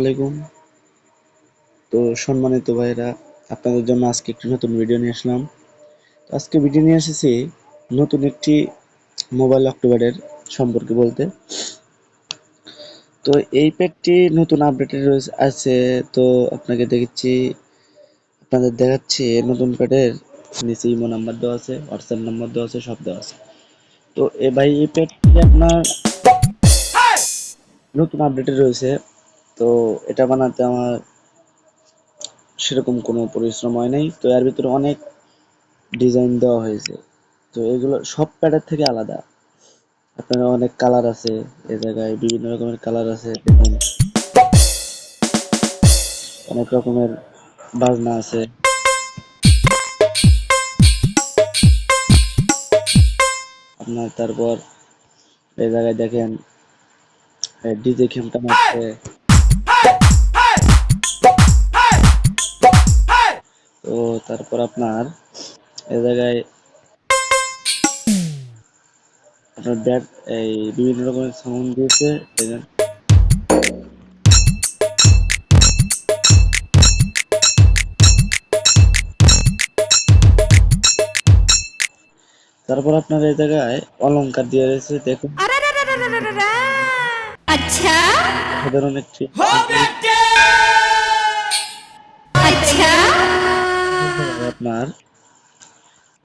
আলাইকুম। তো সম্মানিত ভাইরা আপনাদের জন্য আজকে একটি নতুন ভিডিও নিয়ে আসলাম। তো আজকে ভিডিও নিয়ে এসেছি নতুন একটি মোবাইল অক্টোবরের সম্পর্কে বলতে। তো এই প্যাডটি নতুন আপডেটে রয়েছে আছে। তো আপনাকে দেখেছি আপনাদের দেখাচ্ছি নতুন প্যাডের নিচে ইমো নাম্বার দেওয়া আছে হোয়াটসঅ্যাপ নাম্বার দেওয়া আছে সব দেওয়া আছে। তো এ ভাই এই প্যাডটি আপনার নতুন আপডেটে রয়েছে। তো এটা বানাতে আমার সেরকম কোনো পরিশ্রম হয় নাই। তো এর ভিতরে অনেক ডিজাইন দেওয়া হয়েছে। তো এগুলো সব প্যাডের থেকে আলাদা। আপনার অনেক কালার আছে এ জায়গায়, বিভিন্ন রকমের কালার আছে, দেখুন। অনেক রকমের বাজনা আছে। আপনার তারপর এই জায়গায় দেখেন ডিজে খেমটা মারছে তো তারপর আপনার এ জায়গায় আপনার ব্যাট এই বিভিন্ন রকমের সাউন্ড দিয়েছে তারপর আপনার এই জায়গায় অলংকার দিয়ে রয়েছে দেখুন। আচ্ছা। সাধারণ একটি আপনার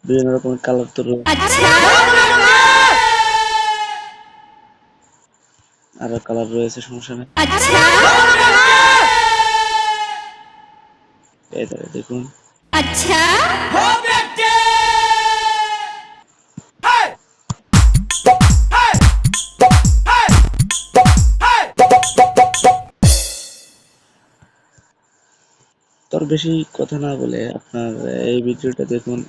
বিভিন্ন রকমের কালার তো আচ্ছা। আরও কালার রয়েছে সমস্যা নেই। আচ্ছা। এই দেখুন। আচ্ছা। তোর বেশি কথা না বলে আপনার এই ভিডিওটা দেখুন।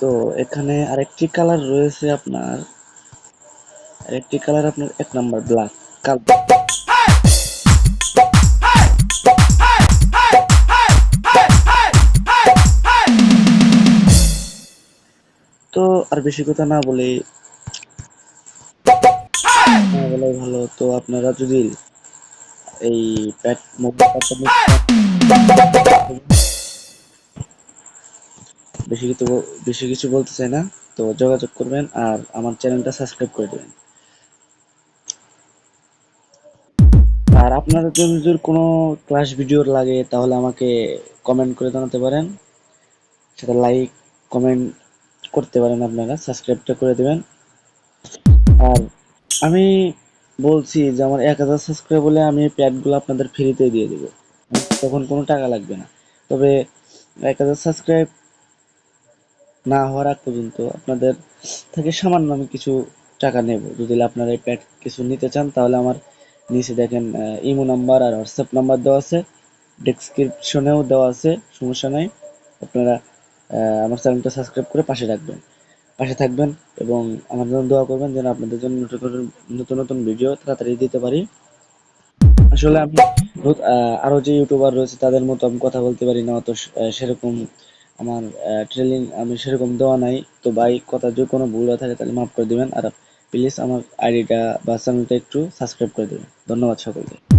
তো এখানে আরেকটি কালার রয়েছে আপনার। আরেকটি কালার আপনার এক নাম্বার ব্ল্যাক কাল। তো আর বেশি কথা না বলে না বলাই ভালো। তো আপনারা যদি এই প্যাট বেশি কিছু বেশি কিছু বলতে চাই না, তো যোগাযোগ করবেন আর আমার চ্যানেলটা সাবস্ক্রাইব করে দেবেন। আর আপনাদের যদি কোনো ক্লাস ভিডিও লাগে তাহলে আমাকে কমেন্ট করে জানাতে পারেন। সেটা লাইক কমেন্ট করতে পারেন আপনারা, সাবস্ক্রাইবটা করে দেবেন। আর আমি বলছি যে আমার এক হাজার সাবস্ক্রাইব হলে আমি প্যাডগুলো আপনাদের ফ্রিতে দিয়ে দেবো। তখন কোনো টাকা লাগবে না। তবে এক হাজার সাবস্ক্রাইব না হওয়ার আগ পর্যন্ত আপনাদের থেকে সামান্য আমি কিছু টাকা নেব। যদি আপনারা এই প্যাড কিছু নিতে চান, তাহলে আমার নিচে দেখেন ইমো নাম্বার আর হোয়াটসঅ্যাপ নাম্বার দেওয়া আছে। ডেসক্রিপশনেও দেওয়া আছে, সমস্যা নাই। আপনারা আমার চ্যানেলটা সাবস্ক্রাইব করে পাশে রাখবেন পাশে থাকবেন এবং আমার জন্য দোয়া করবেন যেন আপনাদের জন্য নতুন নতুন- ভিডিও তাড়াতাড়ি দিতে পারি। আসলে আমি বহুত, আহ, আরও যে ইউটিউবার রয়েছে তাদের মতো আমি কথা বলতে পারি না অত সেরকম আমার ট্রেনিং আমি সেরকম দেওয়া নাই। তো ভাই কথা যদি কোনো ভুল থাকে তাহলে মাফ করে দিবেন। আর প্লিজ আমার আইডিটা বা চ্যানেলটা একটু সাবস্ক্রাইব করে দেবেন। ধন্যবাদ সকলকে।